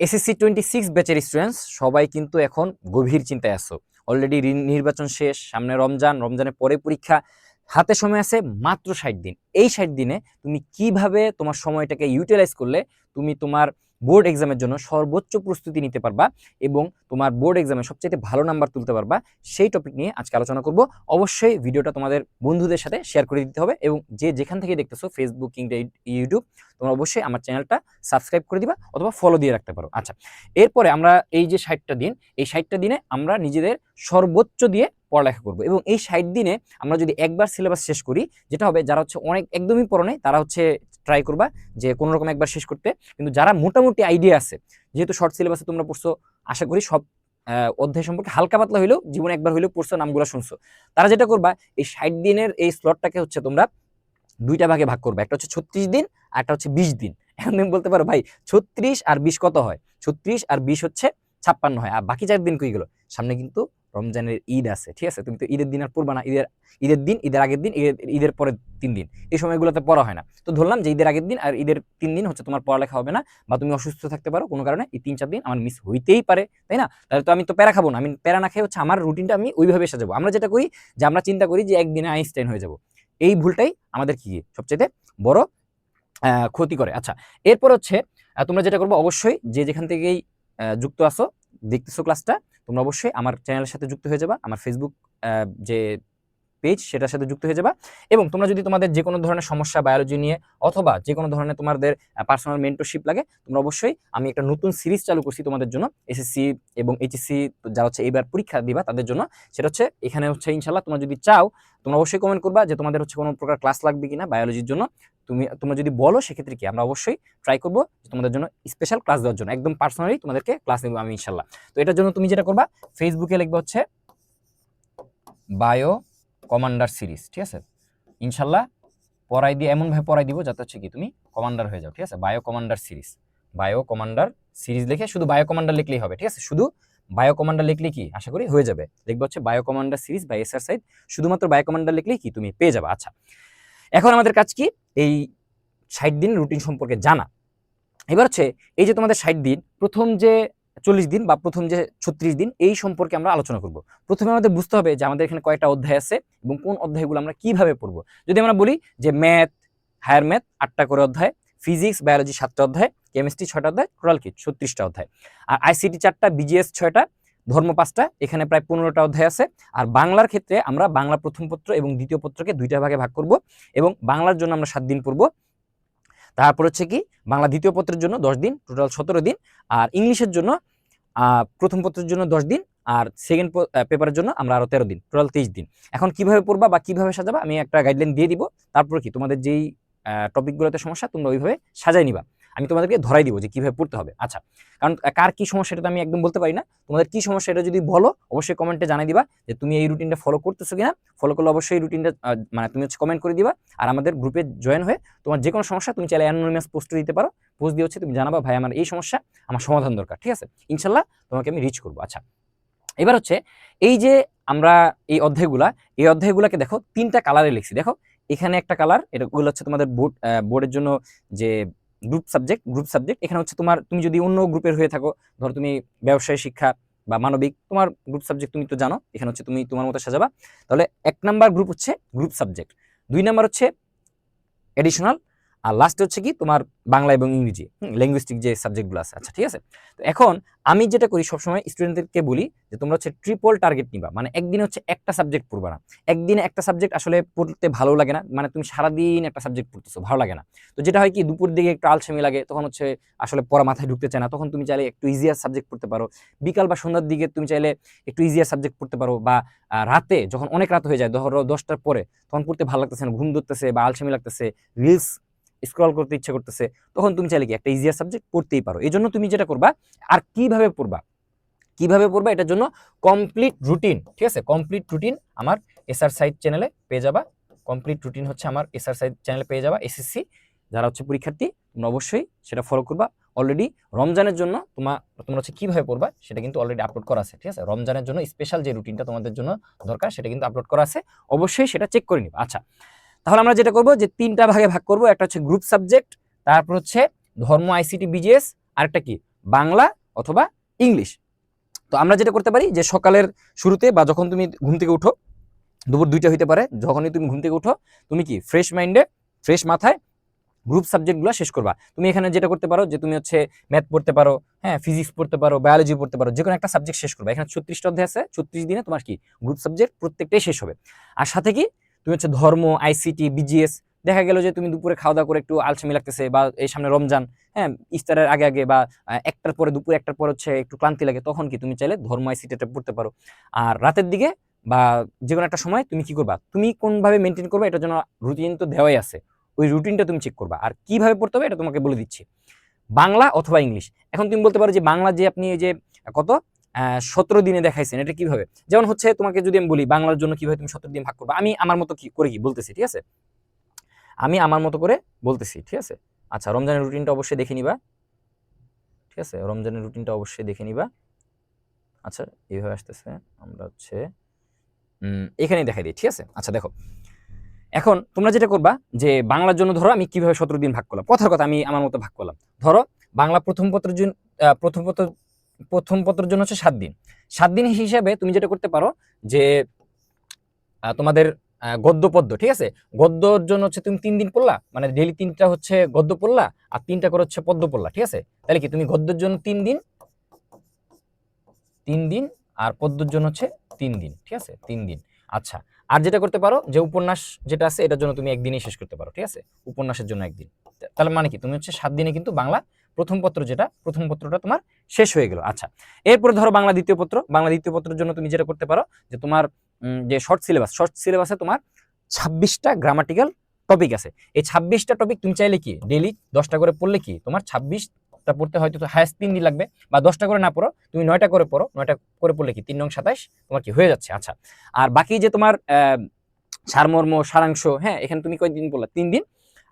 SSC twenty six ব্যাচের students সবাই কিন্তু এখন গভীর চিন্তায় আছো। অলরেডি নির্বাচন শেষ, সামনে রমজান, রমজানের পরে পরীক্ষা, হাতে সময় আছে মাত্র ষাট দিন। এই ষাট দিনে তুমি কীভাবে তোমার সময়টাকে ইউটিলাইজ করলে, তুমি তোমার বোর্ড এক্সামের জন্য সর্বোচ্চ প্রস্তুতি নিতে পারবা এবং তোমার বোর্ড এক্সামে সবচেয়ে ভালো নাম্বার তুলতে পারবা। সেই টপিক নিয়ে আজকে আলোচনা করব। অবশ্যই ভিডিওটা তোমাদের বন্ধুদের সাথে শেয়ার করে দিতে হবে এবং যে যেখান থেকে দেখতেছো ফেসবুক কিংবা ইউটিউব তোমরা অবশ্যই আমার চ্যানেলটা সাবস্ক্রাইব করে দিবা অথবা ফলো দিয়ে রাখতে পারো। আচ্ছা এরপরে আমরা এই যে ষাটটা দিন, এই ষাটটা দিনে আমরা নিজেদের সর্বোচ্চ দিয়ে পড়ালেখা করব এবং এই ষাট দিনে আমরা যদি একবার সিলেবাস শেষ করি, যেটা হবে যারা হচ্ছে অনেক, একদমই পড়ো নাই, তারা হচ্ছে ট্রাই করবা যে কোনো রকম একবার শেষ করতে। কিন্তু যারা মোটামুটি আইডিয়া আছে, যেহেতু শর্ট সিলেবাসে তোমরা পড়ছো, আশা করি সব অধ্যায় সম্পর্কে হালকা পাতলা হইলেও, জীবনে একবার হইলেও পড়ছো, নামগুলো শুনছো। তারা যেটা করবা, এই ষাট দিনের এই স্লটটাকে হচ্ছে তোমরা দুইটা ভাগে ভাগ করবে। একটা হচ্ছে ছত্রিশ দিন আর একটা হচ্ছে বিশ দিন। এখন তুমি বলতে পারো, ভাই, ছত্রিশ আর বিশ কত হয়? ছত্রিশ আর বিশ হচ্ছে ছাপ্পান্ন হয়। আর বাকি চার দিন কই গেল? সামনে কিন্তু রমজানের ঈদ আছে, ঠিক আছে? তুমি তো ঈদের দিন আর পড়বা না। ঈদের ঈদের দিন, ঈদের আগের দিন, ঈদের পরের তিন দিন। এই সময়গুলোতে পড়া হয় না। তো ধরলাম যে ঈদের আগের দিন আর ঈদের তিন দিন হচ্ছে তোমার পড়ালেখা হবে না বা তুমি অসুস্থ থাকতে পারো, কোনো কারণে এই তিন চার দিন আমার মিস হইতেই পারে, তাই না? তাহলে তো আমি তো প্যারা খাব না। আমি প্যারা না খেয়ে হচ্ছে আমার রুটিনটা আমি ওইভাবে সাজাবো। আমরা যেটা করি যে আমরা চিন্তা করি যে একদিনে আইনস্টাইন হয়ে যাব। এই ভুলটাই আমাদের কি? সবচেয়ে বড় ক্ষতি করে। আচ্ছা এরপর হচ্ছে তোমরা যেটা করব অবশ্যই যে যেখান থেকেই যুক্ত আসো দেখতেছো ক্লাসটা তোমরা অবশ্যই আমার চ্যানেলের সাথে যুক্ত হয়ে যাবা। আমার ফেসবুক যে পেজ সেটার সাথে যুক্ত হয়ে যাবা। এবং তোমরা যদি তোমাদের যে কোনো ধরনের সমস্যা বায়োলজি নিয়ে অথবা যে কোনো ধরনের তোমাদের পার্সোনাল মেন্টরশিপ লাগে, তোমরা অবশ্যই আমি একটা নতুন সিরিজ চালু করছি তোমাদের জন্য এসএসসি এবং এইচএসসি যারা হচ্ছে এইবার পরীক্ষা দিবা তাদের জন্য। সেটা হচ্ছে এখানে হচ্ছে ইনশাল্লাহ তোমরা যদি চাও, তোমরা অবশ্যই কমেন্ট করবা যে তোমাদের হচ্ছে কোনো প্রকার ক্লাস লাগবে কিনা বায়োলজির জন্য। তুমি, তোমরা যদি বলো সেক্ষেত্রে কি, আমরা অবশ্যই ট্রাই করব তোমাদের জন্য স্পেশাল ক্লাস দেওয়ার জন্য, একদম পার্সোনালি তোমাদেরকে ক্লাস নেব আমি ইনশাল্লাহ তো এটার জন্য তুমি যেটা করবা ফেসবুকে লিখবে হচ্ছে বায়ো কমান্ডার সিরিজ ঠিক আছে? ইনশাল্লাহ পড়াই দিয়ে, এমনভাবে পড়াই দিব যাতে হচ্ছে কি তুমি কমান্ডার হয়ে যাও, ঠিক আছে? Bio commander series bio commander series লিখে শুধু বায়ো কমান্ডার লিখলেই হবে, ঠিক আছে? শুধু বায়ো কমান্ডার লিখলে কি? আশা করি হয়ে যাবে। লিখবে হচ্ছে বায়ো কমান্ডার সিরিজ বা এক্সারসাইজ শুধুমাত্র বায়ো কমান্ডার লিখলেই কি তুমি পেয়ে যাবে। আচ্ছা এখন আমাদের কাজ কি? এই ষাট দিন রুটিন সম্পর্কে জানা। এবার হচ্ছে এই যে তোমাদের ষাট দিন, প্রথম যে চল্লিশ দিন বা প্রথম যে ছত্রিশ দিন, এই সম্পর্কে আমরা আলোচনা করব। প্রথমে আমাদের বুঝতে হবে যে আমাদের এখানে কয়টা অধ্যায় আছে এবং কোন অধ্যায়গুলো আমরা কীভাবে পড়ব। যদি আমরা বলি যে ম্যাথ, হায়ার ম্যাথ, আটটা করে অধ্যায়, ফিজিক্স, বায়োলজি সাতটা অধ্যায়, কেমিস্ট্রি ছয়টা অধ্যায় টোটাল কি ছত্রিশটা অধ্যায়। আর আইসিটি চারটা, বিজিএস ছয়টা, ধর্ম পাঁচটা, এখানে প্রায় পনেরোটা অধ্যায় আছে। আর বাংলার ক্ষেত্রে আমরা বাংলা প্রথম পত্র এবং দ্বিতীয় পত্রকে দুইটা ভাগে ভাগ করব এবং বাংলার জন্য আমরা সাত দিন পড়ব। তারপর হচ্ছে কি বাংলা দ্বিতীয় পত্রের জন্য দশ দিন টোটাল সতেরো দিন, আর ইংলিশের জন্য প্রথম পত্রের জন্য দশ দিন, আর সেকেন্ড পেপারের জন্য আমরা আরও তেরো দিন টোটাল তেইশ দিন। এখন কীভাবে পড়বা বা কীভাবে সাজাবা আমি একটা গাইডলাইন দিয়ে দিব। তারপর কি তোমাদের যেই টপিকগুলোতে সমস্যা তোমরা ওইভাবে সাজাই নিবা। আমি তোমাদেরকে ধরাই দিব যে কীভাবে পড়তে হবে। আচ্ছা কারণ কার কি সমস্যা এটা তো আমি একদম বলতে পারি না। তোমাদের কি সমস্যা এটা যদি বলো, অবশ্যই কমেন্টে জানাই দিবা যে তুমি এই রুটিনটা ফলো করতেছো কিনা। ফলো করলে অবশ্যই রুটিনটা মানে তুমি হচ্ছে কমেন্ট করে দিবা। আর আমাদের গ্রুপে জয়েন হয়ে তোমার যে কোনো সমস্যা তুমি চাইলে অ্যানোনিমাস পোস্ট দিতে পারো। পোস্ট দিয়ে হচ্ছে তুমি জানাবা, ভাই, আমার এই সমস্যা, আমার সমাধান দরকার। ঠিক আছে? ইনশাল্লাহ তোমাকে আমি রিচ করব। আচ্ছা এবার হচ্ছে এই যে আমরা এই অধ্যায়গুলা, এই অধ্যায়গুলাকে দেখো তিনটা কালারে লিখছি। দেখো, এখানে একটা কালার এটাগুলো হচ্ছে তোমাদের বোর্ড বোর্ডের জন্য যে গ্রুপ সাবজেক্ট গ্রুপ সাবজেক্ট এখানে হচ্ছে তোমার তুমি যদি অন্য গ্রুপের হয়ে থাকো, ধরো তুমি ব্যবসায়, শিক্ষা বা মানবিক, তোমার গ্রুপ সাবজেক্ট তুমি তো জানো, এখানে হচ্ছে তুমি তোমার মতো সাজাবা। তাহলে এক নাম্বার গ্রুপ হচ্ছে গ্রুপ সাবজেক্ট দুই নাম্বার হচ্ছে এডিশনাল আর লাস্টে হচ্ছে কি তোমার বাংলা এবং ইংরেজি ল্যাঙ্গুইস্টিক যে সাবজেক্টগুলো আছে। আচ্ছা ঠিক আছে? তো এখন আমি যেটা করি সবসময় স্টুডেন্টদেরকে বলি যে তোমরা হচ্ছে ট্রিপল টার্গেট নিবা। মানে একদিনে হচ্ছে একটা সাবজেক্ট পড়বা না। একদিনে একটা সাবজেক্ট আসলে পড়তে ভালো লাগে না। মানে তুমি সারাদিন একটা সাবজেক্ট পড়তেছো, ভালো লাগে না। তো যেটা হয় কি দুপুর দিকে একটু আলসেমি লাগে, তখন হচ্ছে আসলে পড়া মাথায় ঢুকতে চায় না। তখন তুমি চাইলে একটু ইজিয়ার সাবজেক্ট পড়তে পারো। বিকাল বা সন্ধ্যার দিকে তুমি চাইলে একটু ইজিয়ার সাবজেক্ট পড়তে পারো বা রাতে যখন অনেক রাত হয়ে যায়, ধরো দশটার পরে, তখন পড়তে ভালো লাগতেছে না, ঘুম ধরতেছে বা আলসেমি লাগতেছে রিলস স্ক্রল করতে ইচ্ছা করতেছে, তখন তুমি চাইলে কি একটা ইজিয়ার সাবজেক্ট পড়তেই পারো। এই জন্য তুমি যেটা করবা, আর কীভাবে পড়বা? কীভাবে পড়বা? এটার জন্য কমপ্লিট রুটিন ঠিক আছে? কমপ্লিট রুটিন আমার এসআর সাইট চ্যানেলে পেয়ে যাবা। কমপ্লিট রুটিন হচ্ছে আমার এসআর সাইট চ্যানেলে পেয়ে যাবা এসএসসি যারা হচ্ছে পরীক্ষার্থী, তোমরা অবশ্যই সেটা ফলো করবা। অলরেডি রমজানের জন্য তোমার তোমরা হচ্ছে কীভাবে পড়বা, সেটা কিন্তু অলরেডি আপলোড করা আছে, ঠিক আছে? রমজানের জন্য স্পেশাল যে রুটিনটা তোমাদের জন্য দরকার, সেটা কিন্তু আপলোড করা আছে। অবশ্যই সেটা চেক করে নিবা। আচ্ছা তাহলে আমরা যেটা করব যে তিনটা ভাগে ভাগ করব। একটা হচ্ছে গ্রুপ সাবজেক্ট তারপর হচ্ছে ধর্ম আইসিটি বিজিএস আরেকটা কি? বাংলা অথবা ইংলিশ। তো আমরা যেটা করতে পারি যে সকালের শুরুতে বা যখন তুমি ঘুম থেকে উঠো, দুপুর দুইটা হইতে পারে, যখনই তুমি ঘুম থেকে উঠো, তুমি কি ফ্রেশ মাইন্ডে ফ্রেশ মাথায় গ্রুপ সাবজেক্টগুলো শেষ করবা। তুমি এখানে যেটা করতে পারো যে তুমি হচ্ছে ম্যাথ পড়তে পারো হ্যাঁ ফিজিক্স পড়তে পারো বায়োলজি পড়তে পারো যে কোনো একটা সাবজেক্ট শেষ করবা। এখানে ছত্রিশটা অধ্যায় আছে, ছত্রিশ দিনে তোমার কি গ্রুপ সাবজেক্ট প্রত্যেকটাই শেষ হবে। আর সাথে কি তুমি হচ্ছে ধর্ম আইসিটি বিজিএস দেখা গেল যে তুমি দুপুরে খাওয়া দাওয়া করে একটু আলসামি লাগতেছে বা এই সামনে রমজান হ্যাঁ ইফতারের আগে আগে বা একটার পরে দুপুর একটার পর হচ্ছে একটু ক্লান্তি লাগে, তখন কি তুমি চাইলে ধর্ম আইসিটিটা পড়তে পারো। আর রাতের দিকে বা যে কোনো একটা সময় তুমি কি করবা? তুমি কোনভাবে মেনটেন করবে এটার জন্য রুটিন তো দেওয়াই আছে। ওই রুটিনটা তুমি চেক করবা। আর কীভাবে পড়তে হবে এটা তোমাকে বলে দিচ্ছি। বাংলা অথবা ইংলিশ এখন তুমি বলতে পারো যে বাংলা যে আপনি এই যে, কত? সতেরো দিনে দেখাইছেন, এটা কীভাবে? যেমন হচ্ছে তোমাকে যদি আমি বলি, বাংলার জন্য কীভাবে তুমি সতেরো দিন ভাগ করবা? আমি আমার মতো কি করে কি বলতেছি, ঠিক আছে? আমি আমার মতো করে বলতেছি, ঠিক আছে? আচ্ছা রমজানের রুটিনটা অবশ্যই দেখে নিবা। ঠিক আছে? রমজানের রুটিনটা অবশ্যই দেখে নিবা। আচ্ছা এইভাবে আসতেছে, আমরা হচ্ছে এখানেই দেখাই দিই, ঠিক আছে? আচ্ছা দেখো। এখন তোমরা যেটা করবা, যে বাংলার জন্য ধরো আমি কীভাবে সতেরো দিন ভাগ করলাম। কথার কথা, আমি আমার মতো ভাগ করলাম। ধরো, বাংলা প্রথম পত্রের জন্য প্রথম পত্র প্রথম পত্রের জন্য হচ্ছে সাত দিন। সাত দিন হিসাবে তুমি যেটা করতে পারো যে তোমাদের গদ্য পদ্য, ঠিক আছে? গদ্যর জন্য হচ্ছে তুমি তিন দিন পড়লা মানে ডেলি তিনটা হচ্ছে গদ্য পড়লা, আর তিনটা করে হচ্ছে পদ্য পড়লা, ঠিক আছে? তাহলে কি তুমি গদ্যের জন্য তিন দিন? তিন দিন, আর পদ্যর জন্য হচ্ছে তিন দিন, ঠিক আছে? তিন দিন। আচ্ছা আর যেটা করতে পারো যে, উপন্যাস যেটা আছে, এটার জন্য তুমি একদিনই শেষ করতে পারো, ঠিক আছে? উপন্যাসের জন্য একদিন। তাহলে মানে কি? তুমি হচ্ছে সাত দিনে কিন্তু বাংলা প্রথম পত্র যেটা, প্রথম পত্রটা তোমার শেষ হয়ে গেল। আচ্ছা এরপরে ধরো বাংলা দ্বিতীয় পত্র। বাংলা দ্বিতীয় পত্রের জন্য তুমি যেটা করতে পারো, যে তোমার যে শর্ট সিলেবাস শর্ট সিলেবাসে তোমার ছাব্বিশটা গ্রামাটিক্যাল টপিক আছে। এই ছাব্বিশটা টপিক তুমি চাইলে কি ডেলি দশটা করে পড়লে কি, তোমার ছাব্বিশটা পড়তে হয়তো হায়েস্ট তিন দিন লাগবে, বা দশটা করে না পড়ো, তুমি নয়টা করে পড়ো, নয়টা করে পড়লে কি, তিন নং সাতাইশ, তোমার কি হয়ে যাচ্ছে। আচ্ছা আর বাকি যে তোমার সারমর্ম, সারাংশ হ্যাঁ এখানে তুমি কয়দিন বললা তিন দিন,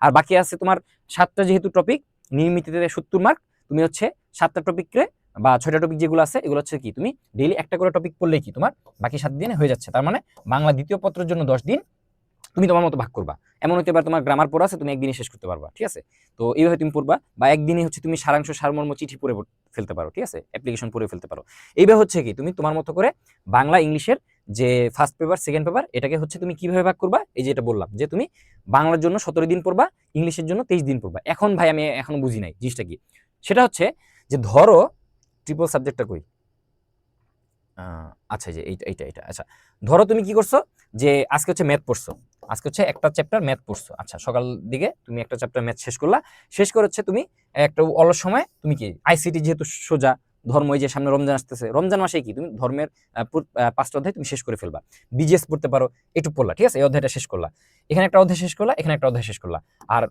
আর বাকি আছে তোমার সাতটা যেহেতু টপিক নির্মিতিতে সত্তর মার্ক তুমি হচ্ছে সাতটা টপিককে বা ছয়টা টপিক যেগুলো আছে, এগুলো হচ্ছে কি, তুমি ডেইলি একটা করে টপিক পড়লেই কি তোমার বাকি সাত দিনে হয়ে যাচ্ছে। তার মানে বাংলা দ্বিতীয় পত্রের জন্য দশ দিন তুমি তোমার মতো ভাগ করবা। এমন হতে পারে তোমার গ্রামার পড়া আছে, তুমি একদিনে শেষ করতে পারবা, ঠিক আছে? তো এইভাবে তুমি পড়বা বা একদিনে হচ্ছে তুমি সারাংশ, সারমর্ম, চিঠি পড়ে ফেলতে পারো, ঠিক আছে? অ্যাপ্লিকেশন পড়ে ফেলতে পারো। এইভাবে হচ্ছে কি, তুমি তোমার মতো করে বাংলা, ইংলিশের যে ফার্স্ট পেপার সেকেন্ড পেপার এটাকে হচ্ছে তুমি কীভাবে ভাগ করবা? এই যে এটা বললাম, যে তুমি বাংলার জন্য সতেরো দিন পড়বা, ইংলিশের জন্য তেইশ দিন পড়বা। এখন ভাই আমি এখনও বুঝি নাই জিনিসটা কি? সেটা হচ্ছে যে ধরো ট্রিপল সাবজেক্টটা কই? আচ্ছা যে এইটা এইটা এইটা আচ্ছা। ধরো তুমি কি করছ? যে আজকে হচ্ছে ম্যাথ পড়ছো। আজকে হচ্ছে একটা চ্যাপ্টার ম্যাথ পড়ছো। আচ্ছা সকাল দিকে তুমি একটা চ্যাপ্টার ম্যাথ শেষ করলা। শেষ করে হচ্ছে তুমি একটা অলস সময় তুমি কি? আইসিটি যেহেতু সোজা ধর্ম এই যে সামনে রমজান আসতেছে, রমজান মাসে কি? তুমি ধর্মের পাঁচটা অধ্যায় তুমি শেষ করে ফেলবা। বিজিএস পড়তে পারো একটু পড়লা, ঠিক আছে? এই অধ্যায়টা শেষ করলা। এখানে একটা অধ্যায় শেষ করলা, এখানে একটা অধ্যায় শেষ করলা। আর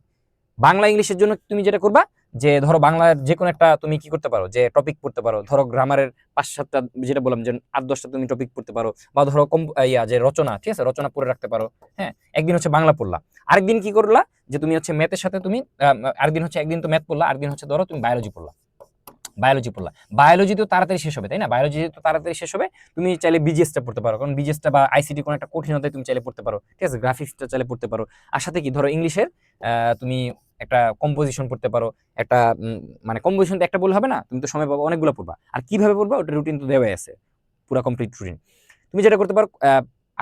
বাংলা ইংলিশের জন্য তুমি যেটা করবা, যে ধরো বাংলার যে কোনো একটা তুমি কি করতে পারো, যে টপিক পড়তে পারো, ধরো গ্রামারের পাঁচ সাতটা, যেটা বললাম যে আট দশটা তুমি টপিক পড়তে পারো, বা ধরো কম ইয়া, যে রচনা, ঠিক আছে? রচনা পড়ে রাখতে পারো হ্যাঁ? একদিন হচ্ছে বাংলা পড়লা। আরেকদিন কি করলা, যে তুমি হচ্ছে ম্যাথের সাথে তুমি আরেকদিন হচ্ছে একদিন তো ম্যাথ পড়লা, আরেকদিন হচ্ছে ধরো তুমি বায়োলজি পড়লা। বায়োলজি পড়লা। বায়োলজি তো তাড়াতাড়ি শেষ হবে, তাই না? বায়োলজি তো তাড়াতাড়ি শেষ হবে, তুমি চাইলে বিজিএসটা পড়তে পারো। কারণ বিজিএসটা বা আইসিটি কোনো একটা কঠিনতায় তুমি চাইলে পড়তে পারো। ঠিক আছে? গ্রাফিক্সটা চাইলে পড়তে পারো। আর সাথে কি? ধরো ইংলিশের তুমি একটা কম্পোজিশন পড়তে পারো। একটা মানে কম্পোজিশন তো একটা বলে হবে না? তুমি তো সময় পাবো, অনেকগুলো পড়বা। আর কীভাবে পড়বা? ওটা রুটিন তো দেওয়াই আছে। পুরো কমপ্লিট রুটিন তুমি যেটা করতে পারো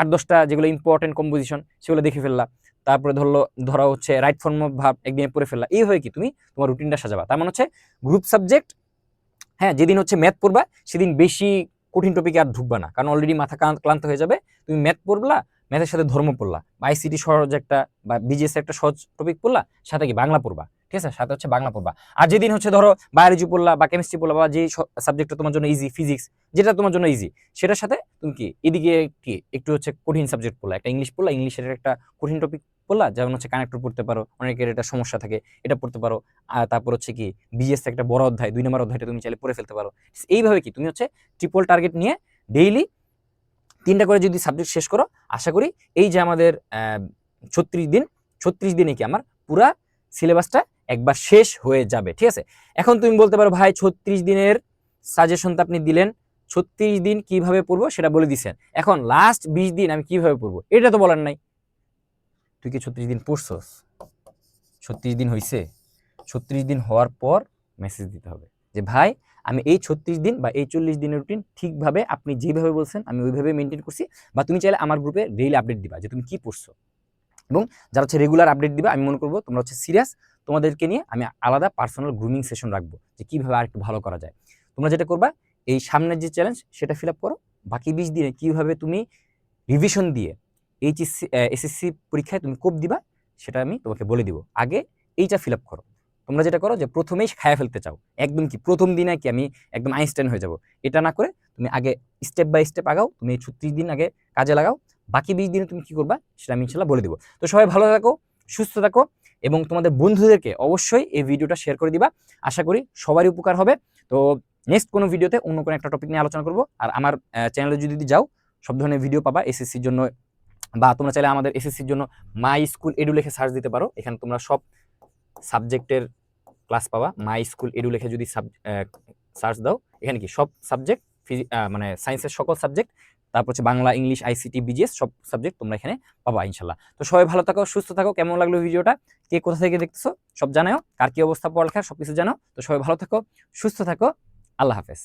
আট দশটা যেগুলো ইম্পর্টেন্ট কম্পোজিশন সেগুলো দেখে ফেললা। তারপরে ধরলো, ধরা হচ্ছে রাইট ফর্ম ভাব একদিনে পড়ে ফেললা। এই হয় কি? তুমি তোমার রুটিনটা সাজাবা। তার মানে হচ্ছে গ্রুপ সাবজেক্ট হ্যাঁ যেদিন হচ্ছে ম্যাথ পড়বা, সেদিন বেশি কঠিন টপিকে আর ঢুকবা না। কারণ অলরেডি মাথা ক্লান্ত- হয়ে যাবে। তুমি ম্যাথ পড়লা ম্যাথের সাথে ধর্ম পড়লা। বা আইসিটি সহজ একটা বা বিজিএস একটা সহজ টপিক পড়লা, সাথে কি বাংলা পড়বা। ঠিক আছে? সাথে হচ্ছে বাংলা পড়বা। আর যেদিন হচ্ছে ধরো বায়োলজি পড়লা বা কেমিস্ট্রি পড়লা বা যে সাবজেক্টটা তোমার জন্য ইজি ফিজিক্স যেটা তোমার জন্য ইজি সেটার সাথে তুমি কি এদিকে কি একটু হচ্ছে কঠিন সাবজেক্ট পড়লা। একটা ইংলিশ পড়লা ইংলিশের একটা কঠিন টপিক পড়লা, যেমন হচ্ছে কানেক্টর পড়তে পারো, অনেকের এটা সমস্যা থাকে, এটা পড়তে পারো। আর তারপর হচ্ছে কি বিএস একটা বড় অধ্যায়, দুই নম্বর অধ্যায়টা তুমি চাইলে পড়ে ফেলতে পারো। এইভাবে কি তুমি হচ্ছে ট্রিপল টার্গেট নিয়ে ডেইলি তিনটা করে যদি সাবজেক্ট শেষ করো, আশা করি এই যে আমাদের ছত্রিশ দিন, ছত্রিশ দিনে কি আমার পুরা সিলেবাসটা একবার শেষ হয়ে যাবে, ঠিক আছে? এখন তুমি বলতে পারো, ভাই, ছত্রিশ দিনের সাজেশন তো আপনি দিলেন। ছত্রিশ দিন কীভাবে পড়ব সেটা বলে দিছেন। এখন লাস্ট বিশ দিন আমি কীভাবে পড়ব? এটা তো বলার নাই। তুই কি ছত্রিশ দিন পড়ছস? ছত্রিশ দিন হইছে। ছত্রিশ দিন হওয়ার পর মেসেজ দিতে হবে যে, ভাই, আমি এই ছত্রিশ দিন বা এই চল্লিশ দিনের রুটিন ঠিকভাবে আপনি যেভাবে বলছেন, আমি ওইভাবে মেনটেন করছি বা তুমি চাইলে আমার গ্রুপে ডেইলি আপডেট দিবা যে, তুমি কি পড়ছো? এবং যারা হচ্ছে রেগুলার আপডেট দিবা, আমি মনে করব তোমরা হচ্ছে সিরিয়াস তোমাদেরকে নিয়ে আমি আলাদা পার্সোনাল গ্রুমিং সেশন রাখব যে কীভাবে আর একটু ভালো করা যায়। তোমরা যেটা করবা, এই সামনের যে চ্যালেঞ্জ সেটা ফিল আপ করো। বাকি বিশ দিনে কীভাবে তুমি রিভিশন দিয়ে এইচএসসি এসএসসি পরীক্ষায় তুমি কোপ দিবা, সেটা আমি তোমাকে বলে দিব। আগে এইটা ফিল আপ করো। তোমরা যেটা করো যে প্রথমেই খায়া ফেলতে চাও। একদম কি প্রথম দিনে কি আমি একদম আইনস্টাইন হয়ে যাব? এটা না করে তুমি আগে স্টেপ বাই স্টেপ আগাও, তুমি এই ছত্রিশ দিন আগে কাজে লাগাও। বাকি বিশ দিনে তুমি কি করবা, সেটা আমি ইনশাল্লাহ বলে দিব। তো সবাই ভালো থাকো, সুস্থ থাকো। এবং তোমাদের বন্ধুদেরকে অবশ্যই এই ভিডিওটা শেয়ার করে দিবা। আশা করি সবারই উপকার হবে। তো নেক্সট কোনো ভিডিওতে অন্য কোনো একটা টপিক নিয়ে আলোচনা করব। আর আমার চ্যানেলে যদি যাও, সব ধরনের ভিডিও পাবা এসএসসির জন্য। বা তোমরা চাইলে আমাদের এসএসসির জন্য মাই স্কুল এডু লেখে সার্চ দিতে পারো। এখানে তোমরা সব সাবজেক্টের ক্লাস পাবা। মাই স্কুল এডু লেখে যদি সার্চ দাও, এখানে কি সব সাবজেক্ট ফিজি মানে সায়েন্সের সকল সাবজেক্ট তারপর হচ্ছে বাংলা, ইংলিশ আইসিটি বিজিএস সব সাবজেক্ট তোমরা এখানে পাবা ইনশাল্লাহ। তো সবাই ভালো থাকো, সুস্থ থাকো। কেমন লাগল ভিডিওটা? কে কোথা থেকে দেখতেছো? সব জানাও। কার কি অবস্থা পড়ালেখার সব কিছু তো সবাই ভালো থাকো, সুস্থ থাকো। আল্লাহ হাফেজ।